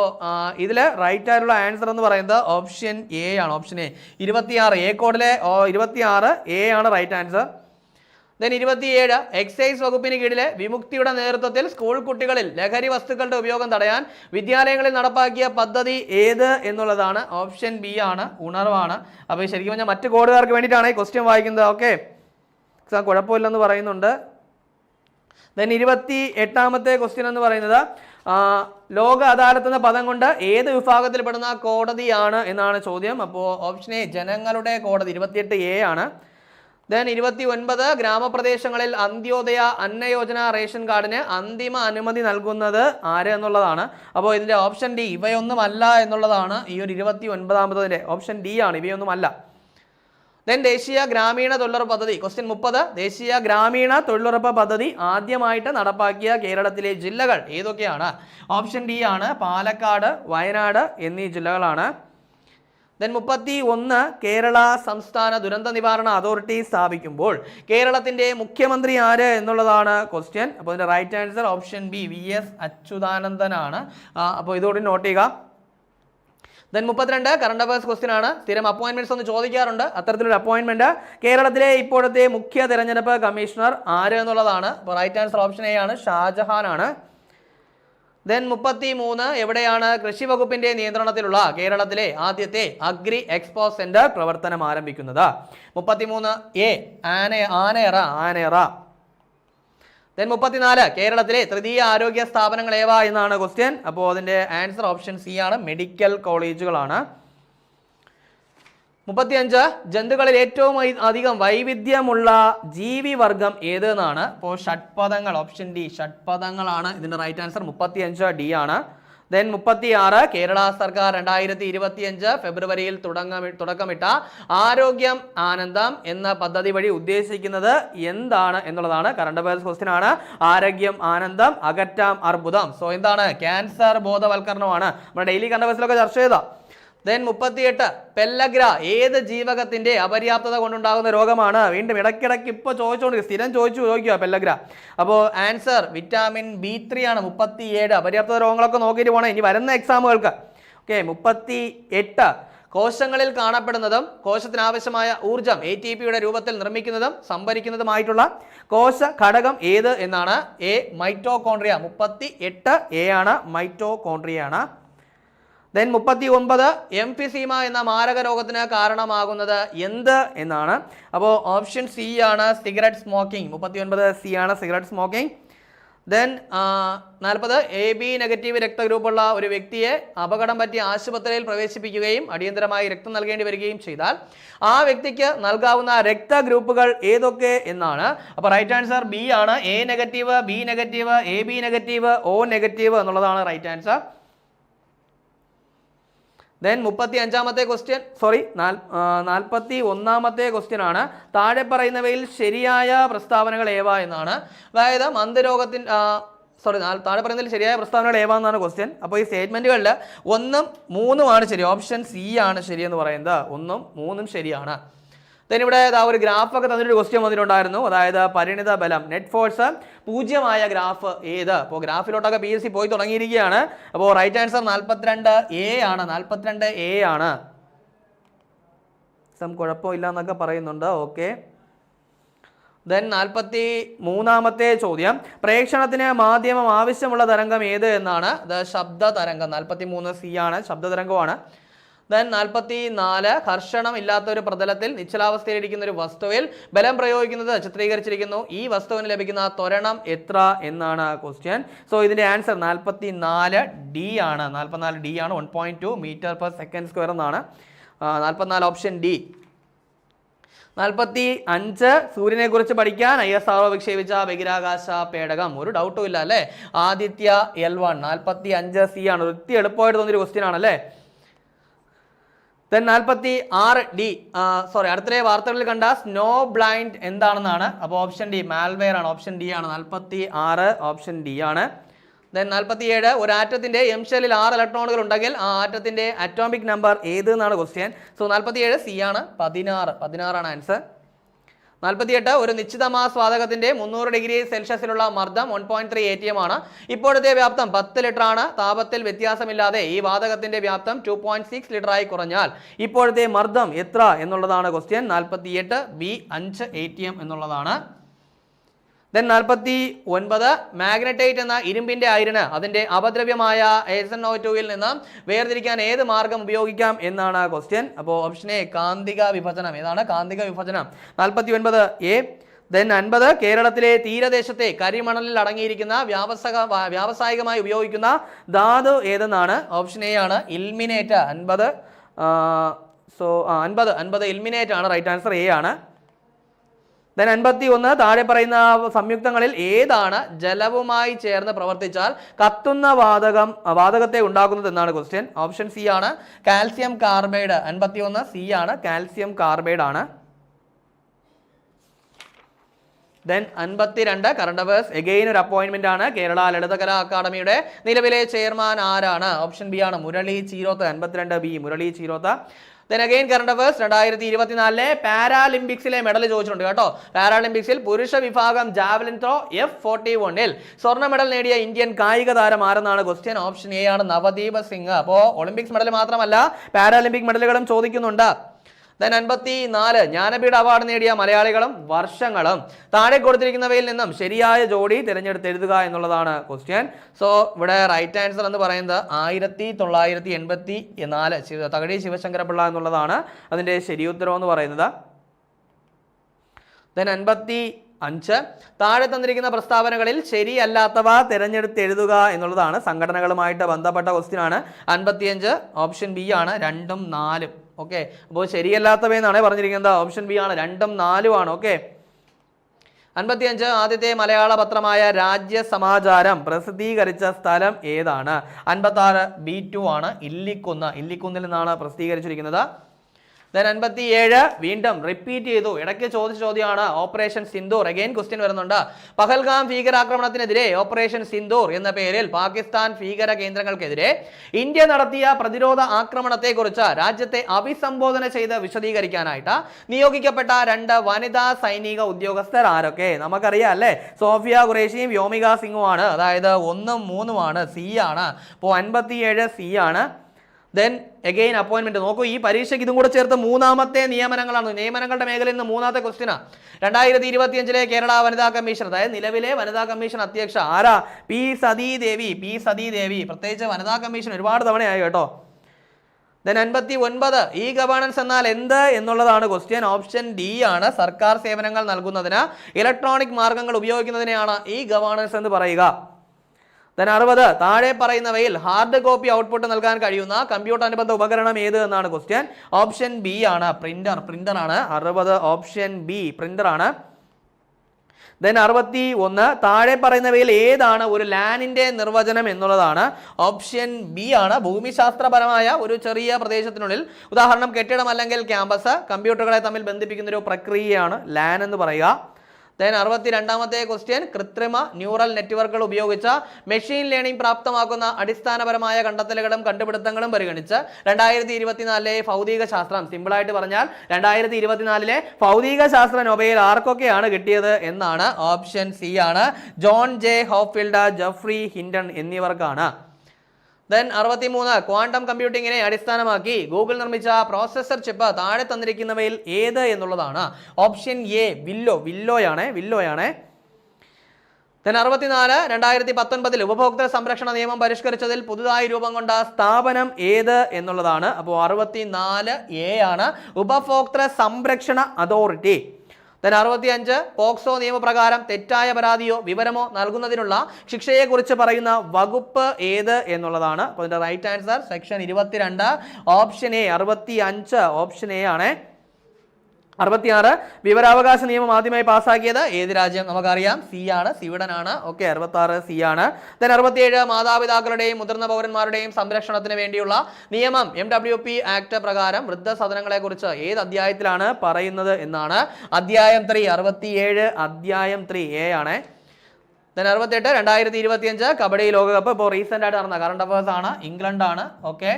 ഇതിൽ റൈറ്റ് ആയിട്ടുള്ള ആൻസർ എന്ന് പറയുന്നത് ഓപ്ഷൻ എ ആണ് ഓപ്ഷൻ എ ഇരുപത്തിയാറ് എ കോഡിലെ ഇരുപത്തിയാറ് എ ആണ് റൈറ്റ് ആൻസർ ദെൻ ഇരുപത്തിയേഴ് എക്സൈസ് വകുപ്പിന് കീഴിലെ വിമുക്തിയുടെ നേതൃത്വത്തിൽ സ്കൂൾ കുട്ടികളിൽ ലഹരി വസ്തുക്കളുടെ ഉപയോഗം തടയാൻ വിദ്യാലയങ്ങളിൽ നടപ്പാക്കിയ പദ്ധതി ഏത് എന്നുള്ളതാണ്. ഓപ്ഷൻ ബി ആണ് ഉണർവാണ്. അപ്പോൾ ശരിക്കും പറഞ്ഞാൽ മറ്റ് കോഡുകാർക്ക് വേണ്ടിയിട്ടാണ് ഈ ക്വസ്റ്റ്യൻ വായിക്കുന്നത്. ഓക്കെ കുഴപ്പമില്ലെന്ന് പറയുന്നുണ്ട്. ദെൻ ഇരുപത്തി എട്ടാമത്തെ ക്വസ്റ്റ്യൻ എന്ന് പറയുന്നത് ലോക അദാലത്ത് എന്ന പദം കൊണ്ട് ഏത് വിഭാഗത്തിൽപ്പെടുന്ന കോടതിയാണ് എന്നാണ് ചോദ്യം. അപ്പോൾ ഓപ്ഷൻ എ ജനങ്ങളുടെ കോടതി ഇരുപത്തിയെട്ട് എ ആണ്. ദെൻ ഇരുപത്തി ഒൻപത് ഗ്രാമപ്രദേശങ്ങളിൽ അന്ത്യോദയ അന്നയോജന റേഷൻ കാർഡിന് അന്തിമ അനുമതി നൽകുന്നത് ആര് എന്നുള്ളതാണ്. അപ്പോൾ ഇതിന്റെ ഓപ്ഷൻ ഡി ഇവയൊന്നുമല്ല എന്നുള്ളതാണ് ഈ ഒരു ഇരുപത്തി ഒൻപതാമത്തതിന്റെ ഓപ്ഷൻ ഡി ആണ് ഇവയൊന്നുമല്ല. ദെൻ ദേശീയ ഗ്രാമീണ തൊഴിലുറപ്പ് പദ്ധതി. ക്വസ്റ്റ്യൻ മുപ്പത്. ദേശീയ ഗ്രാമീണ തൊഴിലുറപ്പ് പദ്ധതി ആദ്യമായിട്ട് നടപ്പാക്കിയ കേരളത്തിലെ ജില്ലകൾ ഏതൊക്കെയാണ്? ഓപ്ഷൻ ഡി ആണ് പാലക്കാട് വയനാട് എന്നീ ജില്ലകളാണ്. ദെൻ മുപ്പത്തി ഒന്ന് കേരള സംസ്ഥാന ദുരന്ത നിവാരണ അതോറിറ്റി സ്ഥാപിക്കുമ്പോൾ കേരളത്തിന്റെ മുഖ്യമന്ത്രി ആര് എന്നുള്ളതാണ് ക്വസ്റ്റ്യൻ അപ്പോൾ ഇതിന്റെ right answer option B V S അച്യുതാനന്ദനാണ്. അപ്പോൾ ഇതോടെ നോട്ട് ചെയ്യുക. ദെൻ മുപ്പത്തിരണ്ട് കറണ്ട് അഫയേഴ്സ് ക്വസ്റ്റ്യൻ ആണ്. സ്ഥിരം അപ്പോയിൻമെന്റ്സ് ഒന്ന് ചോദിക്കാറുണ്ട്. അത്തരത്തിലൊരു അപ്പോയിൻമെന്റ് കേരളത്തിലെ ഇപ്പോഴത്തെ മുഖ്യ തെരഞ്ഞെടുപ്പ് കമ്മീഷണർ ആര് എന്നുള്ളതാണ്. അപ്പോൾ റൈറ്റ് ആൻസർ ഓപ്ഷൻ എ ആണ് ഷാജഹാൻ ആണ്. ദെൻ മുപ്പത്തി മൂന്ന് എവിടെയാണ് കൃഷി വകുപ്പിന്റെ നിയന്ത്രണത്തിലുള്ള കേരളത്തിലെ ആദ്യത്തെ അഗ്രി എക്സ്പോ സെന്റർ പ്രവർത്തനം ആരംഭിക്കുന്നത്? മുപ്പത്തിമൂന്ന് എ ആന ആനയറ ആനയറ. ദെൻ മുപ്പത്തിനാല് കേരളത്തിലെ തൃതീയ ആരോഗ്യ സ്ഥാപനങ്ങൾ ഏവ എന്നാണ് ക്വസ്റ്റ്യൻ അപ്പോൾ അതിന്റെ ആൻസർ ഓപ്ഷൻ സി ആണ്. മെഡിക്കൽ കോളേജുകളാണ് മുപ്പത്തിയഞ്ച് ജന്തുക്കളിൽ ഏറ്റവും അധികം വൈവിധ്യമുള്ള ജീവിവർഗം ഏത് എന്നാണ്. അപ്പോൾ ഷഡ്പദങ്ങൾ ഓപ്ഷൻ ഡി ഷഡ്പദങ്ങളാണ് ഇതിന്റെ റൈറ്റ് ആൻസർ മുപ്പത്തിയഞ്ച് ഡി ആണ്. ദെൻ മുപ്പത്തി ആറ് കേരള സർക്കാർ രണ്ടായിരത്തി ഇരുപത്തിയഞ്ച് ഫെബ്രുവരിയിൽ തുടങ്ങ തുടക്കമിട്ട ആരോഗ്യം ആനന്ദം എന്ന പദ്ധതി വഴി ഉദ്ദേശിക്കുന്നത് എന്താണ് എന്നുള്ളതാണ്. കറണ്ട് അഫയേഴ്സ് ക്വസ്റ്റ്യൻ ആണ്. ആരോഗ്യം ആനന്ദം അകറ്റാം അർബുദം. സോ എന്താണ്? ക്യാൻസർ ബോധവൽക്കരണമാണ്. നമ്മുടെ ഡെയിലി കറണ്ട് അഫയേഴ്സിലൊക്കെ ചർച്ച ചെയ്ത. ദെൻ മുപ്പത്തിയെട്ട് പെല്ലഗ്ര ഏത് ജീവകത്തിന്റെ അപര്യാപ്തത കൊണ്ടുണ്ടാകുന്ന രോഗമാണ്? വീണ്ടും ഇടയ്ക്കിടയ്ക്ക് ഇപ്പോൾ ചോദിച്ചുകൊണ്ട് സ്ഥിരം ചോദിച്ചു ചോദിക്കുക പെല്ലഗ്ര. അപ്പോൾ ആൻസർ വിറ്റാമിൻ ബി ത്രീ ആണ്. മുപ്പത്തിയേഴ് അപര്യാപ്തത രോഗങ്ങളൊക്കെ നോക്കിയിട്ട് പോകണം ഇനി വരുന്ന എക്സാമുകൾക്ക്. ഓക്കെ മുപ്പത്തി എട്ട് കോശങ്ങളിൽ കാണപ്പെടുന്നതും കോശത്തിനാവശ്യമായ ഊർജം എ ടി പിയുടെ രൂപത്തിൽ നിർമ്മിക്കുന്നതും സംഭരിക്കുന്നതുമായിട്ടുള്ള കോശ ഘടകം ഏത് എന്നാണ്? എ മൈറ്റോകോൺട്രിയ മുപ്പത്തി എട്ട് എ ആണ് മൈറ്റോകോൺട്രിയ ആണ്. ദെൻ മുപ്പത്തി ഒമ്പത് എംഫിസീമ എന്ന മാരക രോഗത്തിന് കാരണമാകുന്നത് എന്ത് എന്നാണ്. അപ്പോൾ ഓപ്ഷൻ സി ആണ് സിഗരറ്റ് സ്മോക്കിംഗ് മുപ്പത്തി ഒൻപത് സി ആണ് സിഗരറ്റ് സ്മോക്കിംഗ് ദെൻ നാൽപ്പത് എ ബി നെഗറ്റീവ് രക്തഗ്രൂപ്പുള്ള ഒരു വ്യക്തിയെ അപകടം പറ്റി ആശുപത്രിയിൽ പ്രവേശിപ്പിക്കുകയും അടിയന്തരമായി രക്തം നൽകേണ്ടി വരികയും ചെയ്താൽ ആ വ്യക്തിക്ക് നൽകാവുന്ന രക്തഗ്രൂപ്പുകൾ ഏതൊക്കെ എന്നാണ്. അപ്പോൾ റൈറ്റ് ആൻസർ ബി ആണ്. A negative B negative A B negative O negative എന്നുള്ളതാണ് റൈറ്റ് ആൻസർ ദെൻ മുപ്പത്തി അഞ്ചാമത്തെ ക്വസ്റ്റ്യൻ സോറി നാൽപ്പത്തി ഒന്നാമത്തെ ക്വസ്റ്റ്യൻ ആണ്. താഴെ പറയുന്നവയിൽ ശരിയായ പ്രസ്താവനകൾ ഏവ എന്നാണ്. അതായത് മന്ദരോഗത്തിൻ സോറി താഴെ പറയുന്നതിൽ ശരിയായ പ്രസ്താവനകൾ ഏവാന്നാണ് ക്വസ്റ്റ്യൻ അപ്പോൾ ഈ സ്റ്റേറ്റ്മെന്റുകളിൽ ഒന്നും മൂന്നുമാണ് ശരി. ഓപ്ഷൻ സി ആണ് ശരിയെന്ന് പറയുന്നത്. ഒന്നും മൂന്നും ശരിയാണ്. ദെൻ ഇവിടെ ഒരു ഗ്രാഫൊക്കെ തന്നിട്ടൊരു ക്വസ്റ്റ്യൻ വന്നിട്ടുണ്ടായിരുന്നു. അതായത് പരിണിത ബലം നെറ്റ് ഫോഴ്സ് പൂജ്യമായ ഗ്രാഫ് ഏത്? അപ്പോൾ ഗ്രാഫിലോട്ടൊക്കെ പി എസ് സി പോയി തുടങ്ങിയിരിക്കുകയാണ്. അപ്പോൾ റൈറ്റ് ആൻസർ നാൽപ്പത്തിരണ്ട് എ ആണ്. നാൽപ്പത്തിരണ്ട് എ ആണ്. സം കുഴപ്പമില്ല എന്നൊക്കെ പറയുന്നുണ്ട്. ഓക്കെ ദെൻ നാൽപ്പത്തി മൂന്നാമത്തെ ചോദ്യം. പ്രേക്ഷണത്തിന് മാധ്യമം ആവശ്യമുള്ള തരംഗം ഏത് എന്നാണ്? ദ ശബ്ദ തരംഗം. നാൽപ്പത്തി മൂന്ന് സി ആണ്. ശബ്ദ തരംഗമാണ്. ദെൻ നാൽപ്പത്തി നാല് കർഷണം ഇല്ലാത്ത ഒരു പ്രതലത്തിൽ നിശ്ചലാവസ്ഥയിലിരിക്കുന്ന ഒരു വസ്തുവിൽ ബലം പ്രയോഗിക്കുന്നത് ചിത്രീകരിച്ചിരിക്കുന്നു. ഈ വസ്തുവിന് ലഭിക്കുന്ന ത്വരണം എത്ര എന്നാണ് ക്വസ്റ്റ്യൻ സോ ഇതിന്റെ ആൻസർ നാൽപ്പത്തി നാല് ഡി ആണ്. നാൽപ്പത്തിനാല് ഡി ആണ്. One point two metre per second square എന്നാണ്. നാൽപ്പത്തിനാല് ഓപ്ഷൻ ഡി നാൽപ്പത്തി അഞ്ച് സൂര്യനെ കുറിച്ച് പഠിക്കാൻ ഐ എസ് ആർ വിക്ഷേപിച്ച ബഹിരാകാശ പേടകം. ഒരു ഡൗട്ടും ഇല്ല അല്ലേ? ആദിത്യ എൽ വൺ നാൽപ്പത്തി അഞ്ച് സി ആണ് ഒത്തിരി എളുപ്പമായിട്ട് തോന്നിയൊരു ക്വസ്റ്റ്യൻ ആണല്ലേ? ദെൻ നാൽപ്പത്തി ആറ് ഡി സോറി അടുത്തിടെ വാർത്തകളിൽ കണ്ട സ്നോ ബ്ലൈൻഡ് എന്താണെന്നാണ്? അപ്പോൾ ഓപ്ഷൻ ഡി മാൽവെയർ ആണ് ഓപ്ഷൻ ഡി ആണ്. നാൽപ്പത്തി ആറ് ഓപ്ഷൻ ഡി ആണ്. ദെൻ നാൽപ്പത്തിയേഴ് ഒരു ആറ്റത്തിന്റെ എം ഷെല്ലിൽ ആറ് ഇലക്ട്രോണുകൾ ഉണ്ടെങ്കിൽ ആ ആറ്റത്തിന്റെ അറ്റോമിക് നമ്പർ ഏത് എന്നാണ് ക്വസ്റ്റ്യൻ സോ നാൽപ്പത്തിയേഴ് സി ആണ് പതിനാറ് പതിനാറാണ് ആൻസർ നാൽപ്പത്തിയെട്ട് ഒരു നിശ്ചിത മാസ് വാതകത്തിന്റെ മുന്നൂറ് ഡിഗ്രി സെൽഷ്യസിലുള്ള മർദ്ദം one point three A T M ആണ്. ഇപ്പോഴത്തെ വ്യാപ്തം പത്ത് ലിറ്റർ ആണ്. താപത്തിൽ വ്യത്യാസമില്ലാതെ ഈ വാതകത്തിന്റെ വ്യാപ്തം ടു പോയിന്റ് സിക്സ് ലിറ്റർ ആയി കുറഞ്ഞാൽ ഇപ്പോഴത്തെ മർദ്ദം എത്ര എന്നുള്ളതാണ് ക്വസ്റ്റ്യൻ നാൽപ്പത്തിയെട്ട് ബി അഞ്ച് എ ടി എം എന്നുള്ളതാണ്. ദെൻ നാൽപ്പത്തി ഒൻപത് മാഗ്നറ്റൈറ്റ് എന്ന ഇരുമ്പിന്റെ അയിരന് അതിന്റെ അപദ്രവ്യമായ എസ് ഒ ടുവിൽ നിന്ന് വേർതിരിക്കാൻ ഏത് മാർഗം ഉപയോഗിക്കാം എന്നാണ് ക്വസ്റ്റ്യൻ അപ്പോൾ ഓപ്ഷൻ എ കാന്തിക വിഭജനം. ഏതാണ്? കാന്തിക വിഭജനം. നാൽപ്പത്തി ഒൻപത് എ ദെൻ അൻപത് കേരളത്തിലെ തീരദേശത്തെ കരിമണലിൽ അടങ്ങിയിരിക്കുന്ന വ്യാവസായ വ്യാവസായികമായി ഉപയോഗിക്കുന്ന ധാതു ഏതെന്നാണ്? ഓപ്ഷൻ എ ആണ് ഇൽമിനേറ്റ് അൻപത് സോ അൻപത്. അൻപത് ഇൽമിനേറ്റ് ആണ്. റൈറ്റ് ആൻസർ എ ആണ്. ദെൻ അൻപത്തി ഒന്ന് താഴെ പറയുന്ന സംയുക്തങ്ങളിൽ ഏതാണ് ജലവുമായി ചേർന്ന് പ്രവർത്തിച്ചാൽ കത്തുന്ന വാതകം വാതകത്തെ ഉണ്ടാക്കുന്നത് എന്നാണ് ക്വസ്റ്റ്യൻ ഓപ്ഷൻ സി ആണ് കാൽസ്യം കാർബൈഡ്. അൻപത്തി ഒന്ന് സി ആണ് കാൽസ്യം കാർബൈഡ് ആണ്. ദെൻ അൻപത്തിരണ്ട് കറണ്ട് അഫയേഴ്സ് എഗെയിൻ ഒരു അപ്പോയിന്റ്മെന്റ് ആണ് കേരള ലളിതകലാ അക്കാദമിയുടെ നിലവിലെ ചെയർമാൻ ആരാണ്? ഓപ്ഷൻ ബി ആണ് മുരളി ചീരോത്ത് അൻപത്തിരണ്ട് B Murali Cheeroth. Then again current affairs രണ്ടായിരത്തി ഇരുപത്തിനാലിലെ പാരാലിമ്പിക്സിലെ മെഡൽ ചോദിച്ചിട്ടുണ്ട് കേട്ടോ. പാരാലിമ്പിക്സിൽ പുരുഷ വിഭാഗം ജാവലിൻ ത്രോ എഫ് ഫോർട്ടി വണ്ണിൽ സ്വർണ മെഡൽ നേടിയ ഇന്ത്യൻ കായിക താരം ആരെന്നാണ് ക്വസ്റ്റ്യൻ ഓപ്ഷൻ എ ആണ് നവദീപ് സിംഗ്. അപ്പോൾ ഒളിമ്പിക്സ് മെഡൽ മാത്രമല്ല പാരാലിമ്പിക് മെഡലുകളും ചോദിക്കുന്നുണ്ട്. ദെൻ അൻപത്തി നാല് ജ്ഞാനപീഠ അവാർഡ് നേടിയ മലയാളികളും വർഷങ്ങളും താഴെ കൊടുത്തിരിക്കുന്നവയിൽ നിന്നും ശരിയായ ജോഡി തിരഞ്ഞെടുത്ത് എഴുതുക എന്നുള്ളതാണ് ക്വസ്റ്റ്യൻ സോ ഇവിടെ റൈറ്റ് ആൻസർ എന്ന് പറയുന്നത് ആയിരത്തി തൊള്ളായിരത്തി എൺപത്തി നാല് തകഴി ശിവശങ്കരപിള്ള എന്നുള്ളതാണ് അതിന്റെ ശരിയുത്തരം എന്ന് പറയുന്നത്. ദെൻ അൻപത്തി അഞ്ച് താഴെ തന്നിരിക്കുന്ന പ്രസ്താവനകളിൽ ശരിയല്ലാത്തവ തിരഞ്ഞെടുത്ത് എഴുതുക എന്നുള്ളതാണ് സംഘടനകളുമായിട്ട് ബന്ധപ്പെട്ട ക്വസ്റ്റ്യൻ ആണ്. അൻപത്തിയഞ്ച് ഓപ്ഷൻ ബി ആണ് രണ്ടും നാലും. ഓക്കെ അപ്പോൾ ശരിയല്ലാത്തവയെന്നാണ് പറഞ്ഞിരിക്കുന്നത്. ഓപ്ഷൻ ബി ആണ്. രണ്ടും നാലും ആണ്. ഓക്കെ അൻപത്തിയഞ്ച്. ആദ്യത്തെ മലയാള പത്രമായ രാജ്യ സമാചാരം പ്രസിദ്ധീകരിച്ച സ്ഥലം ഏതാണ്? അൻപത്തി ആറ് ബി ടു ആണ്. ഇല്ലിക്കുന്ന്. ഇല്ലിക്കുന്നിൽ നിന്നാണ് പ്രസിദ്ധീകരിച്ചിരിക്കുന്നത്. ദെൻ അൻപത്തി ഏഴ് വീണ്ടും റിപ്പീറ്റ് ചെയ്തു. ഇടയ്ക്ക് ചോദിച്ച ചോദ്യമാണ്. ഓപ്പറേഷൻ സിന്ദൂർ അഗൈൻ ക്വസ്റ്റ്യൻ വരുന്നുണ്ട്. പഹൽഗാം ഭീകരാക്രമണത്തിനെതിരെ ഓപ്പറേഷൻ സിന്ദൂർ എന്ന പേരിൽ പാകിസ്ഥാൻ ഭീകര കേന്ദ്രങ്ങൾക്കെതിരെ ഇന്ത്യ നടത്തിയ പ്രതിരോധ ആക്രമണത്തെക്കുറിച്ച് രാജ്യത്തെ അഭിസംബോധന ചെയ്ത് വിശദീകരിക്കാനായിട്ട് നിയോഗിക്കപ്പെട്ട രണ്ട് വനിതാ സൈനിക ഉദ്യോഗസ്ഥർ ആരൊക്കെ? നമുക്കറിയാം അല്ലേ? സോഫിയ ഖുറേഷിയും വ്യോമിക സിംഗുമാണ്. അതായത് ഒന്നും മൂന്നുമാണ് സി ആണ്. അപ്പോൾ അൻപത്തിയേഴ് സി ആണ്. ദെൻ എഗെയിൻ അപ്പോയിൻമെന്റ് നോക്കൂ ഈ പരീക്ഷയ്ക്ക് ഇതും കൂടെ ചേർത്ത് മൂന്നാമത്തെ നിയമനങ്ങളാണ്. നിയമനങ്ങളുടെ മേഖലയിൽ നിന്ന് മൂന്നാമത്തെ ക്വസ്റ്റിനാ രണ്ടായിരത്തി ഇരുപത്തിയഞ്ചിലെ കേരള വനിതാ കമ്മീഷൻ അതായത് നിലവിലെ വനിതാ കമ്മീഷൻ അധ്യക്ഷ ആരാ? പി സതീ ദേവി പി സതീ ദേവി പ്രത്യേകിച്ച് വനിതാ കമ്മീഷൻ ഒരുപാട് തവണയായി കേട്ടോ. ദെൻ അൻപത്തി ഒൻപത് ഇ ഗവേണൻസ് എന്നാൽ എന്ത് എന്നുള്ളതാണ് ക്വസ്റ്റ്യൻ ഓപ്ഷൻ ഡി ആണ് സർക്കാർ സേവനങ്ങൾ നൽകുന്നതിന്. ഇലക്ട്രോണിക് മാർഗങ്ങൾ ഉപയോഗിക്കുന്നതിനെയാണ് ഇ ഗവേണൻസ് എന്ന് പറയുക. ദെൻ അറുപത് താഴെ പറയുന്നവയിൽ ഹാർഡ് കോപ്പി ഔട്ട്പുട്ട് നൽകാൻ കഴിയുന്ന കമ്പ്യൂട്ടർ അനുബന്ധ ഉപകരണം ഏത് എന്നാണ് ക്വസ്റ്റ്യൻ ഓപ്ഷൻ ബി ആണ് പ്രിന്റർ പ്രിന്റർ ആണ്. അറുപത് ഓപ്ഷൻ ബി പ്രിന്റർ ആണ്. ദെൻ അറുപത്തി ഒന്ന് താഴെ പറയുന്നവയിൽ ഏതാണ് ഒരു ലാനിന്റെ നിർവചനം എന്നുള്ളതാണ്. ഓപ്ഷൻ ബി ആണ് ഭൂമിശാസ്ത്രപരമായ ഒരു ചെറിയ പ്രദേശത്തിനുള്ളിൽ. ഉദാഹരണം കെട്ടിടം അല്ലെങ്കിൽ ക്യാമ്പസ് കമ്പ്യൂട്ടറുകളെ തമ്മിൽ ബന്ധിപ്പിക്കുന്ന ഒരു പ്രക്രിയയാണ് ലാൻ എന്ന് പറയുക. ദെൻ അറുപത്തി രണ്ടാമത്തെ ക്വസ്റ്റ്യൻ കൃത്രിമ ന്യൂറൽ നെറ്റ്വർക്കുകൾ ഉപയോഗിച്ച മെഷീൻ ലേണിംഗ് പ്രാപ്തമാക്കുന്ന അടിസ്ഥാനപരമായ കണ്ടെത്തലുകളും കണ്ടുപിടുത്തങ്ങളും പരിഗണിച്ച് രണ്ടായിരത്തി ഇരുപത്തിനാലിലെ ഭൗതിക ശാസ്ത്രം സിമ്പിളായിട്ട് പറഞ്ഞാൽ രണ്ടായിരത്തി ഇരുപത്തിനാലിലെ ഭൗതിക ശാസ്ത്ര നൊബേൽ ആർക്കൊക്കെയാണ് കിട്ടിയത് എന്നാണ് ഓപ്ഷൻ സി ആണ്. John J Hopfield Geoffrey Hinton എന്നിവർക്കാണ്. ദെൻ അറുപത്തിമൂന്ന് ക്വാണ്ടം കമ്പ്യൂട്ടിങ്ങിനെ അടിസ്ഥാനമാക്കി ഗൂഗിൾ നിർമ്മിച്ച പ്രോസസർ ചിപ്പ് താഴെ തന്നിരിക്കുന്നവയിൽ ഏത് എന്നുള്ളതാണ്. ഓപ്ഷൻ എ വില്ലോ വില്ലോയാണ് വില്ലോയാണ്. ദെൻ അറുപത്തിനാല് രണ്ടായിരത്തി പത്തൊൻപതിൽ ഉപഭോക്തൃ സംരക്ഷണ നിയമം പരിഷ്കരിച്ചതിൽ പുതുതായി രൂപം കൊണ്ട സ്ഥാപനം ഏത് എന്നുള്ളതാണ്. അപ്പോൾ അറുപത്തിനാല് എ ആണ്. ഉപഭോക്തൃ സംരക്ഷണ അതോറിറ്റി ദെൻ അറുപത്തി അഞ്ച് പോക്സോ നിയമപ്രകാരം തെറ്റായ പരാതിയോ വിവരമോ നൽകുന്നതിനുള്ള ശിക്ഷയെക്കുറിച്ച് പറയുന്ന വകുപ്പ് ഏത് എന്നുള്ളതാണ്. അപ്പോൾ ഇതിന്റെ റൈറ്റ് ആൻസർ സെക്ഷൻ ഇരുപത്തിരണ്ട് ഓപ്ഷൻ എ അറുപത്തി അഞ്ച് ഓപ്ഷൻ എ ആണ്. അറുപത്തിയാറ്. വിവരാവകാശ നിയമം ആദ്യമായി പാസ്സാക്കിയത് ഏത് രാജ്യം നമുക്കറിയാം? സി ആണ് സിവിടനാണ് ഓക്കെ അറുപത്തി ആറ് സി ആണ്. ദെൻ അറുപത്തിയേഴ് മാതാപിതാക്കളുടെയും മുതിർന്ന പൗരന്മാരുടെയും സംരക്ഷണത്തിന് വേണ്ടിയുള്ള നിയമം എം ഡബ്ല്യു പി ആക്ട് പ്രകാരം വൃദ്ധസദനങ്ങളെ കുറിച്ച് ഏത് അധ്യായത്തിലാണ് പറയുന്നത് എന്നാണ്. അധ്യായം ത്രീ അറുപത്തിയേഴ് അധ്യായം ത്രീ എ ആണ്. ദെൻ അറുപത്തെട്ട് രണ്ടായിരത്തി ഇരുപത്തിയഞ്ച് കബഡി ലോകകപ്പ് ഇപ്പോൾ റീസെന്റ് ആയിട്ട് നടന്ന കറണ്ട് അഫയേഴ്സ് ആണ് ഇംഗ്ലണ്ടാണ്. ഓക്കെ.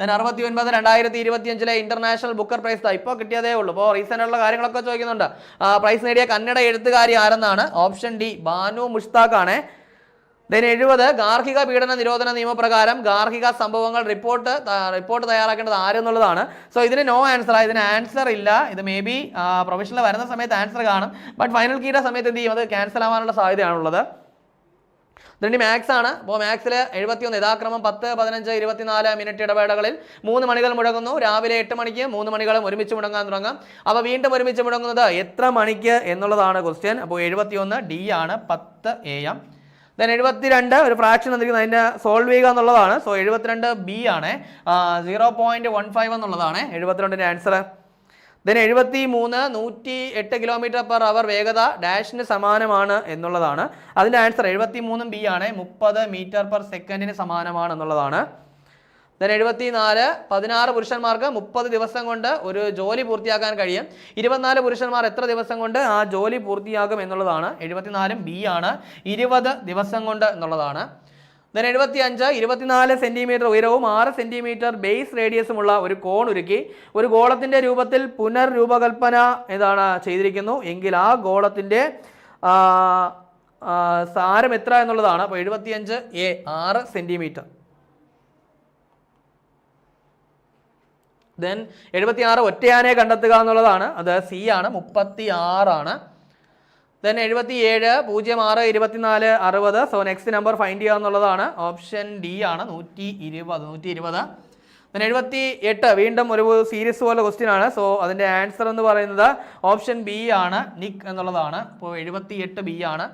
ദെൻ അറുപത്തി ഒൻപത് രണ്ടായിരത്തി ഇരുപത്തിയഞ്ചിലെ ഇന്റർനാഷണൽ ബുക്കർ പ്രൈസ് ഇപ്പോൾ കിട്ടിയതേ ഉള്ളൂ. ഇപ്പോൾ റീസെന്റ് ഉള്ള കാര്യങ്ങളൊക്കെ ചോദിക്കുന്നുണ്ട്. പ്രൈസ് നേടിയ കന്നഡ എഴുത്തുകാരി ആരെന്നാണ്? ഓപ്ഷൻ ഡി ബാനു മുഷ്താഖാണ്. ദെൻ എഴുപത് ഗാർഹിക പീഡന നിരോധന നിയമപ്രകാരം ഗാർഹിക സംഭവങ്ങൾ റിപ്പോർട്ട് റിപ്പോർട്ട് തയ്യാറാക്കേണ്ടത് ആരെന്നുള്ളതാണ്. സോ ഇതിന് നോ ആൻസർ ഇതിന് ആൻസർ ഇല്ല. ഇത് മേ ബി പ്രൊഫഷണൽ വരുന്ന സമയത്ത് ആൻസർ കാണും. ബട്ട് ഫൈനൽ കീട സമയത്ത് എന്ത് ചെയ്യും? അത് ക്യാൻസൽ ആവാനുള്ള സാധ്യതയാണുള്ളത്. ഇതിന് മാത്സ് ആണ്. അപ്പോൾ മാത്സിൽ എഴുപത്തിയൊന്ന് യഥാക്രമം പത്ത് പതിനഞ്ച് ഇരുപത്തിനാല് മിനിറ്റ് ഇടവേളകളിൽ മൂന്ന് മണികൾ മുടങ്ങുന്നു രാവിലെ എട്ട് മണിക്ക് മൂന്ന് മണികളും ഒരുമിച്ച് മുടങ്ങാൻ തുടങ്ങാം. അപ്പോൾ വീണ്ടും ഒരുമിച്ച് മുടങ്ങുന്നത് എത്ര മണിക്ക് എന്നുള്ളതാണ് ക്വസ്റ്റ്യൻ അപ്പോൾ എഴുപത്തിയൊന്ന് ഡി ആണ് പത്ത് എ എം ദെൻ എഴുപത്തിരണ്ട് ഒരു ഫ്രാക്ഷൻ തന്നിരിക്കുന്നത് അതിന്റെ സോൾവ് ചെയ്യുക എന്നുള്ളതാണ്. സോ എഴുപത്തിരണ്ട് ബി ആണ്. സീറോ പോയിന്റ് വൺ ഫൈവ് എന്നുള്ളതാണ്. എഴുപത്തിരണ്ടിന്റെ ആൻസർ ദെൻ എഴുപത്തി മൂന്ന് നൂറ്റി എട്ട് കിലോമീറ്റർ പെർ അവർ വേഗത ഡാഷിന് സമാനമാണ് എന്നുള്ളതാണ്. അതിന്റെ ആൻസർ എഴുപത്തി മൂന്നും ബി ആണ്. മുപ്പത് മീറ്റർ പെർ സെക്കൻഡിന് സമാനമാണ് എന്നുള്ളതാണ്. ദെൻ എഴുപത്തി നാല് പതിനാറ് പുരുഷന്മാർക്ക് മുപ്പത് ദിവസം കൊണ്ട് ഒരു ജോലി പൂർത്തിയാക്കാൻ കഴിയും. ഇരുപത്തിനാല് പുരുഷന്മാർ എത്ര ദിവസം കൊണ്ട് ആ ജോലി പൂർത്തിയാകും എന്നുള്ളതാണ്. എഴുപത്തിനാലും ബി ആണ്. ഇരുപത് ദിവസം കൊണ്ട് എന്നുള്ളതാണ്. ദെൻ എഴുപത്തി അഞ്ച് ഇരുപത്തിനാല് സെന്റിമീറ്റർ ഉയരവും ആറ് സെന്റിമീറ്റർ ബേസ് റേഡിയസുമുള്ള ഒരു കോൺ ഒരുക്കി ഒരു ഗോളത്തിന്റെ രൂപത്തിൽ പുനർരൂപകൽപ്പന എന്താണ് ചെയ്തിരിക്കുന്നു. എങ്കിൽ ആ ഗോളത്തിന്റെ സാരം എത്ര എന്നുള്ളതാണ്. അപ്പോൾ എഴുപത്തിയഞ്ച് എ ആറ് സെന്റിമീറ്റർ ദെൻ എഴുപത്തിയാറ് ഒറ്റയാനെ കണ്ടെത്തുക എന്നുള്ളതാണ്. അത് സി ആണ് മുപ്പത്തി ആറാണ് ദെൻ എഴുപത്തി ഏഴ് പൂജ്യം ആറ് ഇരുപത്തിനാല് അറുപത്. സോ നെക്സ്റ്റ് നമ്പർ ഫൈൻഡ് ചെയ്യുക എന്നുള്ളതാണ്. ഓപ്ഷൻ ഡി ആണ്. നൂറ്റി ഇരുപത് നൂറ്റി ഇരുപത് ദെൻ എഴുപത്തി എട്ട് വീണ്ടും ഒരു സീരീസ് പോലെ ക്വസ്റ്റ്യൻ ആണ്. സോ അതിന്റെ ആൻസർ എന്ന് പറയുന്നത് ഓപ്ഷൻ ബി ആണ്. നിക് എന്നുള്ളതാണ്. അപ്പോൾ എഴുപത്തി എട്ട് ബി ആണ്.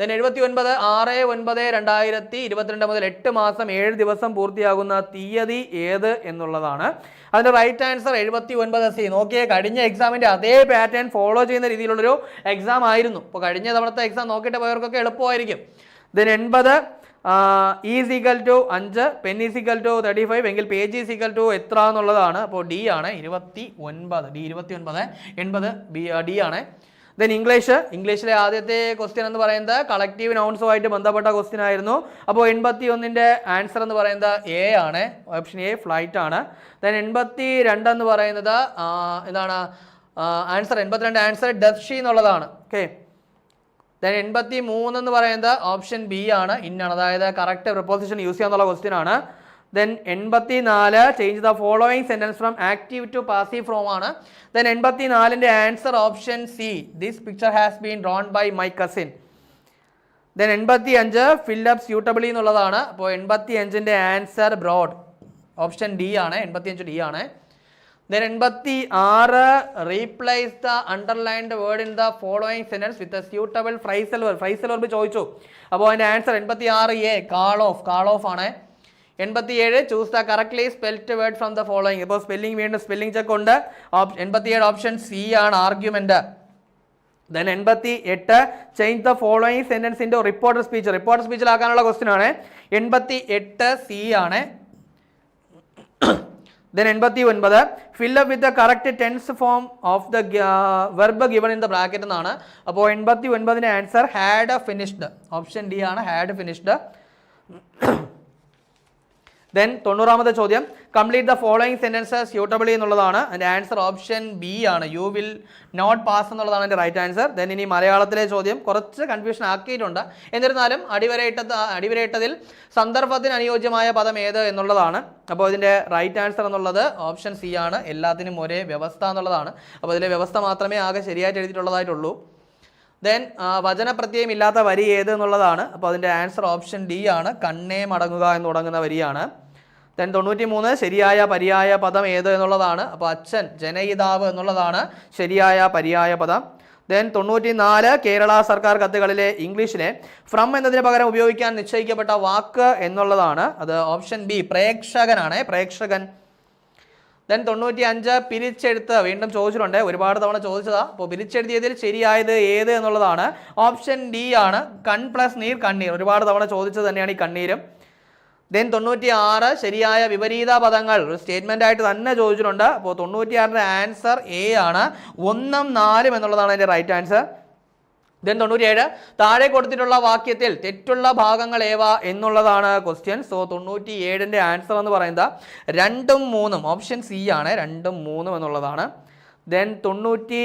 ദെൻ എഴുപത്തി ഒൻപത് ആറ് ഒൻപത് രണ്ടായിരത്തി ഇരുപത്തിരണ്ട് മുതൽ എട്ട് മാസം ഏഴ് ദിവസം പൂർത്തിയാകുന്ന തീയതി ഏത് എന്നുള്ളതാണ്. അതിന്റെ റൈറ്റ് ആൻസർ എഴുപത്തി ഒൻപത് സി നോക്കിയേ കഴിഞ്ഞ എക്സാമിന്റെ അതേ പാറ്റേൺ ഫോളോ ചെയ്യുന്ന രീതിയിലുള്ളൊരു എക്സാം ആയിരുന്നു. ഇപ്പോൾ കഴിഞ്ഞ തവണത്തെ എക്സാം നോക്കിയിട്ട് പോയവർക്കൊക്കെ എളുപ്പമായിരിക്കും. ദെൻ എൺപത് ഈസ് ഈക്വൽ ടു അഞ്ച് pen is equal to thirty five എങ്കിൽ പേജ് ഈസ് ഈക്വൽ ടു എത്ര എന്നുള്ളതാണ് അപ്പോൾ ഡി ആണ് ഇരുപത്തി ഒൻപത് ഡി ഇരുപത്തി ഒൻപത് എൺപത് ബി ഡി ആണ്. ദെൻ ഇംഗ്ലീഷ് ഇംഗ്ലീഷിലെ ആദ്യത്തെ ക്വസ്റ്റ്യൻ എന്ന് പറയുന്നത് കളക്റ്റീവ് നൗൺസുമായിട്ട് ബന്ധപ്പെട്ട ക്വസ്റ്റ്യൻ ആയിരുന്നു. അപ്പോൾ എൺപത്തി ഒന്നിന്റെ ആൻസർ എന്ന് പറയുന്നത് എ ആണ്. ഓപ്ഷൻ എ ഫ്ലൈറ്റ് ആണ്. ദെൻ എൺപത്തി രണ്ട് എന്ന് പറയുന്നത് എന്താണ് ആൻസർ എൺപത്തിരണ്ട് ആൻസർ ഡെഫ്ഷി എന്നുള്ളതാണ്. ഓക്കെ ദെൻ എൺപത്തി മൂന്ന് എന്ന് പറയുന്നത് ഓപ്ഷൻ ബി ആണ്. ഇന്നാണ് അതായത് കറക്റ്റ് പ്രപ്പോസിഷൻ യൂസ് ചെയ്യാന്നുള്ള ക്വസ്റ്റ്യൻ ആണ്. ദെൻ എൺപത്തി നാല് change the following sentence from active to passive form ആണ്. ദെൻ എൺപത്തി നാലിന്റെ answer option C this picture has been drawn by my cousin then എൺപത്തി അഞ്ച് ഫില്ലപ്പ് സ്യൂട്ടബിളി എന്നുള്ളതാണ്. അപ്പോൾ എൺപത്തി അഞ്ചിന്റെ ആൻസർ ബ്രോഡ് ഓപ്ഷൻ ഡി ആണ് എൺപത്തി അഞ്ച് ഡി ആണ്. ദെൻ എൺപത്തി ആറ് replace the underlined word in the following sentence with suitable phrasal verb phrasal verb ചോദിച്ചു. അപ്പോൾ അതിന്റെ ആൻസർ എൺപത്തി ആറ് A call off call off ആണ്. എൺപത്തി ഏഴ് choose the correctly spelt word from the following ഇപ്പോൾ സ്പെല്ലിംഗ് വീണ്ടും സ്പെല്ലിംഗ് ചെക്ക് ഉണ്ട്. എൺപത്തി ഏഴ് ഓപ്ഷൻ സി ആണ് ആർഗ്യുമെന്റ് ദെൻ എൺപത്തി എട്ട് change the following sentence into reported speech reported സ്പീച്ചിലാക്കാനുള്ള question ആണ്. എൺപത്തി എട്ട് സി ആണ് ദെൻ എൺപത്തി ഒൻപത് fill up with the correct tense form of the verb given in the bracket എന്നാണ്. അപ്പോൾ എൺപത്തി ഒൻപതിന്റെ answer had finished option D ആണ് ഹാഡ് ഫിനിഷ്ഡ് ദെൻ തൊണ്ണൂറാമത്തെ ചോദ്യം. Complete the following sentences suitable എന്നുള്ളതാണ്. അതിന്റെ ആൻസർ ഓപ്ഷൻ ബി ആണ്. യു വിൽ നോട്ട് പാസ് എന്നുള്ളതാണ് എന്റെ റൈറ്റ് ആൻസർ ദെൻ ഇനി മലയാളത്തിലെ ചോദ്യം. കുറച്ച് കൺഫ്യൂഷൻ ആക്കിയിട്ടുണ്ട്. എന്നിരുന്നാലും അടിവരയിട്ടത് അടിവരയിട്ടതിൽ സന്ദർഭത്തിന് അനുയോജ്യമായ പദം ഏത് എന്നുള്ളതാണ്. അപ്പോൾ ഇതിന്റെ റൈറ്റ് ആൻസർ എന്നുള്ളത് ഓപ്ഷൻ സി ആണ്. എല്ലാത്തിനും ഒരേ വ്യവസ്ഥ എന്നുള്ളതാണ്. അപ്പോൾ ഇതിലെ വ്യവസ്ഥ മാത്രമേ ആകെ ശരിയായിട്ട് എഴുതിയിട്ടുള്ളതായിട്ടുള്ളൂ. ദെൻ വചനപ്രത്യയം ഇല്ലാത്ത വരി ഏത് എന്നുള്ളതാണ്. അപ്പോൾ അതിന്റെ ആൻസർ ഓപ്ഷൻ ഡി ആണ്. കണ്ണേ മടങ്ങുക എന്ന് തുടങ്ങുന്ന വരിയാണ്. ദെൻ തൊണ്ണൂറ്റി മൂന്ന് ശരിയായ പര്യായ പദം ഏത് എന്നുള്ളതാണ്. അപ്പോൾ അച്ഛൻ ജനയിതാവ് എന്നുള്ളതാണ് ശരിയായ പര്യായ പദം. ദെൻ തൊണ്ണൂറ്റി നാല് കേരള സർക്കാർ കത്തുകളിലെ ഇംഗ്ലീഷിലെ ഫ്രം എന്നതിന് പകരം ഉപയോഗിക്കാൻ നിശ്ചയിക്കപ്പെട്ട വാക്ക് എന്നുള്ളതാണ്. അത് ഓപ്ഷൻ ബി പ്രേക്ഷകനാണ്. പ്രേക്ഷകൻ. ദെൻ തൊണ്ണൂറ്റി അഞ്ച് പിരിച്ചെഴുത്ത് വീണ്ടും ചോദിച്ചിട്ടുണ്ട്. ഒരുപാട് തവണ ചോദിച്ചതാ. അപ്പോൾ പിരിച്ചെഴുതിയതിൽ ശരിയായത് ഏത് എന്നുള്ളതാണ്. ഓപ്ഷൻ ഡി ആണ്. കൺ പ്ലസ് നീർ കണ്ണീർ. ഒരുപാട് തവണ ചോദിച്ചത് തന്നെയാണ് ഈ കണ്ണീരും. ദെൻ തൊണ്ണൂറ്റി ആറ് ശരിയായ വിപരീത പദങ്ങൾ ഒരു സ്റ്റേറ്റ്മെന്റ് ആയിട്ട് തന്നെ ചോദിച്ചിട്ടുണ്ട്. അപ്പോൾ തൊണ്ണൂറ്റിയാറിന്റെ ആൻസർ എ ആണ്. ഒന്നും നാലും എന്നുള്ളതാണ് അതിന്റെ റൈറ്റ് ആൻസർ ദെൻ തൊണ്ണൂറ്റിയേഴ് താഴെ കൊടുത്തിട്ടുള്ള വാക്യത്തിൽ തെറ്റുള്ള ഭാഗങ്ങൾ ഏവ എന്നുള്ളതാണ് ക്വസ്റ്റ്യൻ സോ തൊണ്ണൂറ്റി ഏഴിന്റെ ആൻസർ എന്ന് പറയുന്നത് രണ്ടും മൂന്നും ഓപ്ഷൻ സി ആണ്. രണ്ടും മൂന്നും എന്നുള്ളതാണ്. ദെൻ തൊണ്ണൂറ്റി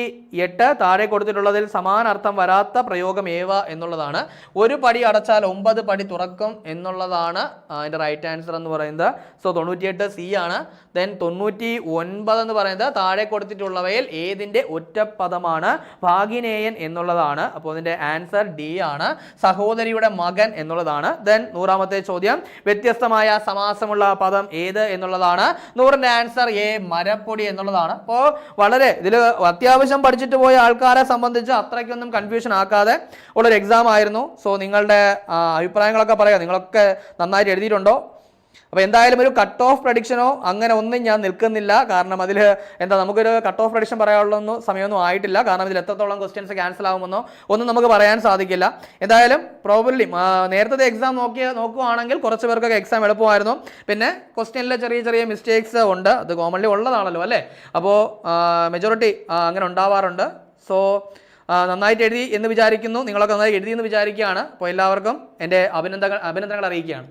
എട്ട് താഴെ കൊടുത്തിട്ടുള്ളതിൽ സമാനർത്ഥം വരാത്ത പ്രയോഗം ഏവ എന്നുള്ളതാണ്. ഒരു പടി അടച്ചാൽ ഒമ്പത് പടി തുറക്കും എന്നുള്ളതാണ് അതിന്റെ റൈറ്റ് ആൻസർ എന്ന് പറയുന്നത്. സോ തൊണ്ണൂറ്റിയെട്ട് സി ആണ്. ദെൻ തൊണ്ണൂറ്റി ഒൻപത് എന്ന് പറയുന്നത് താഴെ കൊടുത്തിട്ടുള്ളവയിൽ ഏതിന്റെ ഒറ്റപ്പദമാണ്? ഭാഗിനേയൻ എന്നുള്ളതാണ്. അപ്പോൾ അതിന്റെ ആൻസർ ഡി ആണ്. സഹോദരിയുടെ മകൻ എന്നുള്ളതാണ്. ദെൻ നൂറാമത്തെ ചോദ്യം വ്യത്യസ്തമായ സമാസമുള്ള പദം ഏത് എന്നുള്ളതാണ്? നൂറിന്റെ ആൻസർ എ മരപ്പൊടി എന്നുള്ളതാണ്. അപ്പോൾ വളരെ ഇതിൽ അത്യാവശ്യം പഠിച്ചിട്ട് പോയ ആൾക്കാരെ സംബന്ധിച്ച് അത്രയ്ക്കൊന്നും കൺഫ്യൂഷൻ ആക്കാതെ ഉള്ളൊരു എക്സാം ആയിരുന്നു. സോ നിങ്ങളുടെ അഭിപ്രായങ്ങളൊക്കെ പറയാം. നിങ്ങളൊക്കെ നന്നായിട്ട് എഴുതിയിട്ടുണ്ടോ? അപ്പോൾ എന്തായാലും ഒരു കട്ട് ഓഫ് പ്രഡിക്ഷനോ അങ്ങനെ ഒന്നും ഞാൻ നിൽക്കുന്നില്ല. കാരണം അതിൽ എന്താ നമുക്കൊരു കട്ട് ഓഫ് പ്രഡിക്ഷൻ പറയാനുള്ളൊന്നും സമയമൊന്നും ആയിട്ടില്ല. കാരണം ഇതിൽ എത്രത്തോളം ക്വസ്റ്റ്യൻസ് ക്യാൻസൽ ആകുമെന്നോ ഒന്നും നമുക്ക് പറയാൻ സാധിക്കില്ല. എന്തായാലും പ്രോബബ്ലി നേരത്തെ എക്സാം നോക്കിയ നോക്കുവാണെങ്കിൽ കുറച്ച് പേർക്കൊക്കെ എക്സാം എളുപ്പമായിരുന്നു. പിന്നെ ക്വസ്റ്റ്യനിലെ ചെറിയ ചെറിയ മിസ്റ്റേക്സ് ഉണ്ട്. അത് കോമൺലി ഉള്ളതാണല്ലോ അല്ലേ? അപ്പോൾ മെജോറിറ്റി അങ്ങനെ ഉണ്ടാവാറുണ്ട്. സോ നന്നായിട്ട് എഴുതി എന്ന് വിചാരിക്കുന്നു. നിങ്ങളൊക്കെ നന്നായി എഴുതി എന്ന് വിചാരിക്കുകയാണ്. അപ്പോൾ എല്ലാവർക്കും എന്റെ അഭിനന്ദ അഭിനന്ദനങ്ങൾ അറിയിക്കുകയാണ്.